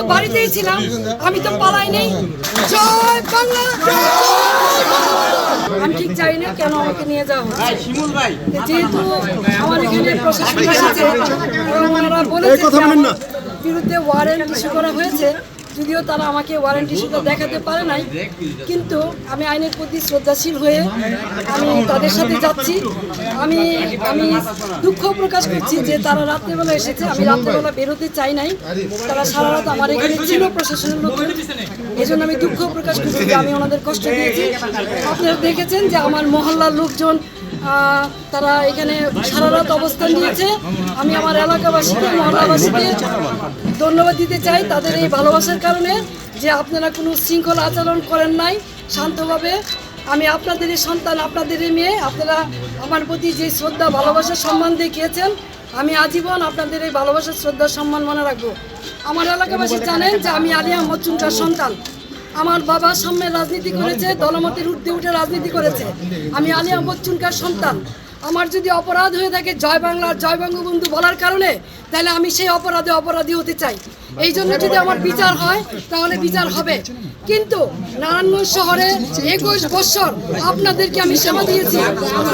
তো বাড়িতেই ছিলাম আমি তো পালাই নেই। জয় বাংলা আমি ঠিক জানি না কেন আমাকে নিয়ে যাওয়া হচ্ছে। যেহেতু আমার এখানে প্রশাসন আছে এবং ওনারা বলেছে বিরুদ্ধে ওয়ারেন্ট ইস্যু করা হয়েছে। যদিও তারা আমাকে ওয়ারেন্টি ইস্যুটা দেখাতে পারে নাই, কিন্তু আমি আইনের প্রতি শ্রদ্ধাশীল হয়ে আমি তাদের সাথে যাচ্ছি। আমি আমি দুঃখ প্রকাশ করছি যে তারা রাত্রেবেলা এসেছে, আমি রাত্রেবেলা বেরোতে চাই নাই। তারা সারা রাত আমার এখানে ছিল প্রশাসনের লোকজন এই জন্য আমি দুঃখ প্রকাশ করছি যে আমি ওনাদের কষ্ট দিয়েছি। আপনারা দেখেছেন যে আমার মহল্লার লোকজন তারা এখানে সারা রাত অবস্থান নিয়েছে আমি আমার এলাকাবাসীকে, মহল্লাবাসীকে ধন্যবাদ দিতে চাই তাদের এই ভালোবাসার কারণে যে আপনারা কোনো শৃঙ্খলা আচরণ করেন নাই শান্তভাবে। আমি আপনাদেরই সন্তান আপনাদেরই মেয়ে, আপনারা আমার প্রতি যে শ্রদ্ধা, ভালোবাসা, সম্মান দেখিয়েছেন, আমি আজীবন আপনাদের এই ভালোবাসা শ্রদ্ধা, সম্মান মনে রাখব। আমার এলাকাবাসী জানেন যে আমি আলিয়া মচুনকার সন্তান। আমার বাবা সামনে রাজনীতি করেছে দলমতের ঊর্ধ্বে উঠে রাজনীতি করেছে। আমি আলিয়া বচ্চুনকার সন্তান। আমার যদি অপরাধ হয়ে থাকে জয় বাংলার জয় বঙ্গবন্ধু বলার কারণে, তাহলে আমি সেই অপরাধে অপরাধী হতে চাই। এই জন্য যদি আমার বিচার হয়, তাহলে বিচার হবে। কিন্তু নারায়ণগঞ্জ শহরে একুশ বছর আপনাদেরকে আমি সেবা দিয়েছি।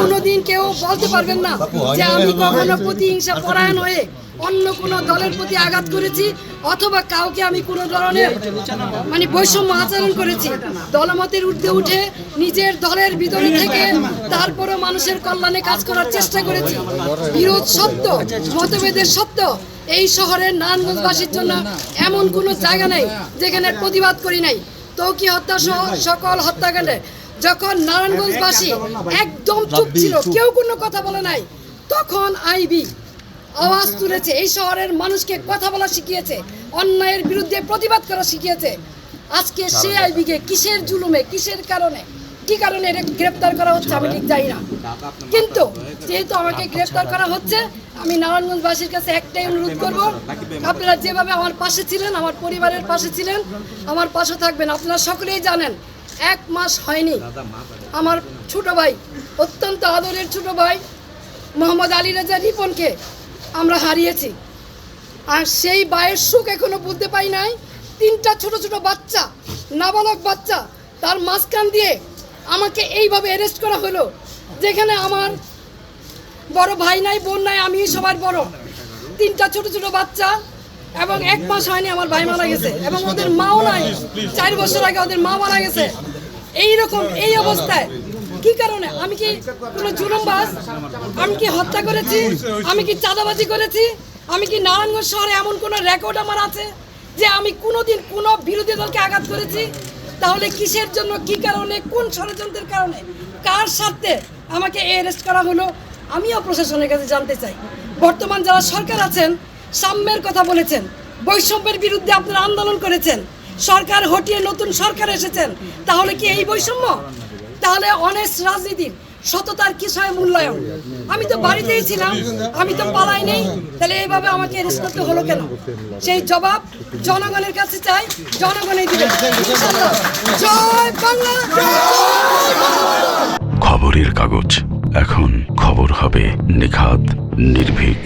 কোনোদিন কেউ বলতে পারবেন না যে আমি কখনো প্রতিহিংসা পরায়ণ হয়ে অন্য কোনো দলের প্রতি আঘাত করেছি, অথবা কাউকে আমি কোনো ধরনের মানে বৈষম্য আচরণ করেছি। দলমতের ঊর্ধ্বে উঠে নিজের দলের ভিতরে থেকে তারপরে মানুষের কল্যাণে কাজ করার চেষ্টা করেছি। বিরোধ সত্য, মতভেদের সত্য। এই শহরের নারায়ণগঞ্জবাসীর জন্য এমন কোনো জায়গা নেই যেখানে প্রতিবাদ করি নাই। তৌকি হত্যা সহ সকল হত্যাকাণ্ডে যখন নারায়ণগঞ্জবাসী একদম চুপ ছিল, কেউ কোনো কথা বলে নাই, তখন আইবি আওয়াজ তুলেছে, এই শহরের মানুষকে কথা বলা শিখিয়েছে, অন্যায়ের বিরুদ্ধে প্রতিবাদ করা শিখিয়েছে। আজকে সে আইবিকে কিসের জুলুমে, কিসের কারণে? কি কারণে এটা গ্রেপ্তার করা হচ্ছে আমি ঠিক জানি না। কিন্তু যেহেতু আমাকে গ্রেপ্তার করা হচ্ছে, আমি নারায়ণগঞ্জবাসীর কাছে একটাই অনুরোধ করব, আপনারা যেভাবে আমার পাশে ছিলেন, আমার পরিবারের পাশে ছিলেন, আমার পাশে থাকবেন। আপনারা সকলেই জানেন, এক মাস হয়নি। আমার ছোট ভাই, অত্যন্ত আদরের ছোট ভাই, মোহাম্মদ আলী রাজা রিপনকে আমরা হারিয়েছি। আর সেই বায়ের সুখ এখনও বুঝতে পাই নাই। তিনটা ছোট ছোট বাচ্চা, নাবালক বাচ্চা, তার মাঝখান দিয়ে আমাকে এইভাবে অ্যারেস্ট করা হলো, যেখানে আমার বড় ভাই নাই, বোন নাই, আমি সবার বড়। তিনটা ছোট ছোট বাচ্চা এবং এক মাস হয়নি আমার ভাই মারা গেছে এবং ওদের মাও নাই। চার বছর আগে ওদের মা মারা গেছে। এই রকম এই অবস্থায় কি কারণে? আমি কি কোনো জুলুমবাজ? আমি কি হত্যা করেছি? আমি কি চাঁদাবাজি করেছি? আমি কি নারায়ণগঞ্জ শহরে এমন কোনো রেকর্ড আমার আছে যে আমি কোনোদিন কোনো বিরোধী দলকে আঘাত করেছি? তাহলে কিসের জন্য, কি কারণে, কোন ষড়যন্ত্রের কারণে, কার স্বার্থে আমাকে অ্যারেস্ট করা হলো, আমিও প্রশাসনের কাছে জানতে চাই। বর্তমান যারা সরকার আছেন, সাম্যের কথা বলেছেন, বৈষম্যের বিরুদ্ধে আপনারা আন্দোলন করেছেন, সরকার হটিয়ে নতুন সরকার এসেছেন, তাহলে কি এই বৈষম্য? তাহলে অনেস্ট রাজনীতির সততার কি কিসয় মূল্যায়ন? আমি তো বাড়িতেই ছিলাম, আমি তো পালাই নেই, তাহলে এইভাবে আমাকে অ্যারেস্ট করতে হলো কেন? সেই জবাব জনগণের কাছে চাই জনগণের দিবে। জয় বাংলা খবরের কাগজ। এখন খবর হবে নিখাত, নির্ভীক